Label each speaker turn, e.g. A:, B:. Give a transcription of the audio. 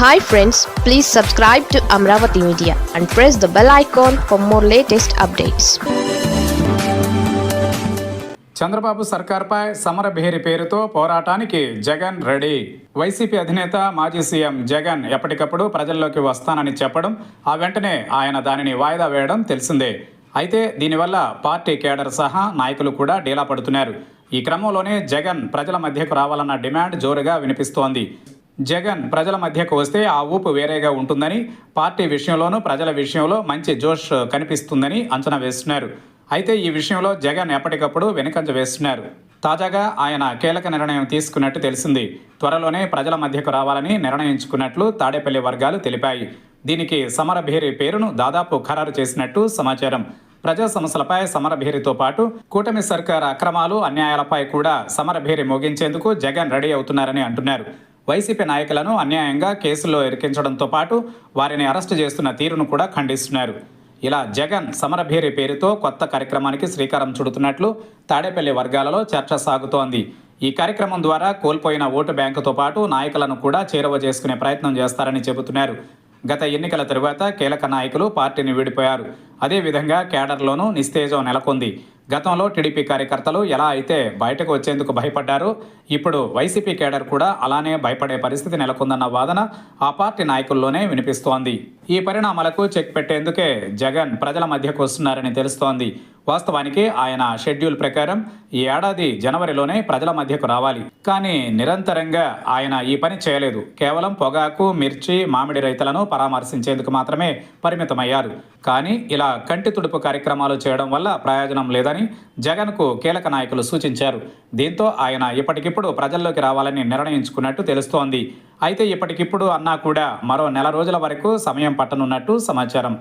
A: Hi friends please subscribe to Amaravati media and press the bell icon for more latest updates
B: Chandrababu సర్కార్పై సమరభేరి పేరుతో పోరాటానికి Jagan ready. YCP అధినేత మాజీ CM Jagan ఎప్పటికప్పుడు ప్రజల్లోకి వస్తానని చెప్పడం ఆ వెంటనే ఆయన దానిని వాయిదా వేయడం తెలిసిందే. అయితే దీనివల్ల పార్టీ కేడర్ సహా నాయకులు కూడా డీలా పడుతున్నారు. ఈ క్రమంలోనే జగన్ ప్రజల మధ్యకు రావాలన్న డిమాండ్ జోరుగా వినిపిస్తోంది. జగన్ ప్రజల మధ్యకు వస్తే ఆ ఊపు వేరేగా ఉంటుందని పార్టీ విషయంలోనూ ప్రజల విషయంలో మంచి జోష్ కనిపిస్తుందని అంచనా వేస్తున్నారు. అయితే ఈ విషయంలో జగన్ ఎప్పటికప్పుడు వెనుకంజ వేస్తున్నారు. తాజాగా ఆయన కీలక నిర్ణయం తీసుకున్నట్టు తెలిసింది. త్వరలోనే ప్రజల మధ్యకు రావాలని నిర్ణయించుకున్నట్లు తాడేపల్లి వర్గాలు తెలిపాయి. దీనికి సమరభేరి పేరును దాదాపు ఖరారు చేసినట్టు సమాచారం. ప్రజా సమస్యలపై సమరభేరితో పాటు కూటమి సర్కార్ అక్రమాలు అన్యాయాలపై కూడా సమరభేరి మోగించేందుకు జగన్ రెడీ అవుతున్నారని అంటున్నారు. వైసీపీ నాయకులను అన్యాయంగా కేసుల్లో ఇరికించడంతో పాటు వారిని అరెస్టు చేస్తున్న తీరును కూడా ఖండిస్తున్నారు. ఇలా జగన్ సమరభేరి పేరుతో కొత్త కార్యక్రమానికి శ్రీకారం చుడుతున్నట్లు తాడేపల్లి వర్గాలలో చర్చ సాగుతోంది. ఈ కార్యక్రమం ద్వారా కోల్పోయిన ఓటు బ్యాంకుతో పాటు నాయకులను కూడా చేరువ చేసుకునే ప్రయత్నం చేస్తారని చెబుతున్నారు. గత ఎన్నికల తరువాత కీలక నాయకులు పార్టీని విడిపోయారు. అదేవిధంగా కేడర్లోనూ నిస్తేజం నెలకొంది. గతంలో టీడీపీ కార్యకర్తలు ఎలా అయితే బయటకు వచ్చేందుకు భయపడ్డారో ఇప్పుడు వైసీపీ కేడర్ కూడా అలానే భయపడే పరిస్థితి నెలకొందన్న వాదన ఆ పార్టీ నాయకుల్లోనే వినిపిస్తోంది. ఈ పరిణామాలకు చెక్ పెట్టేందుకే జగన్ ప్రజల మధ్యకు వస్తున్నారని తెలుస్తోంది. వాస్తవానికి ఆయన షెడ్యూల్ ప్రకారం ఈ ఏడాది జనవరిలోనే ప్రజల మధ్యకు రావాలి. కానీ నిరంతరంగా ఆయన ఈ పని చేయలేదు. కేవలం పొగాకు మిర్చి మామిడి రైతులను పరామర్శించేందుకు మాత్రమే పరిమితమయ్యారు. కానీ ఇలా కంటి తుడుపు కార్యక్రమాలు చేయడం వల్ల ప్రయోజనం లేదని జగన్కు కీలక నాయకులు సూచించారు. దీంతో ఆయన ఇప్పటికిప్పుడు ప్రజల్లోకి రావాలని నిర్ణయించుకున్నట్టు తెలుస్తోంది. అయితే ఇప్పటికిప్పుడు అన్నా కూడా మరో నెల రోజుల వరకు సమయం పట్టనున్నట్టు సమాచారం.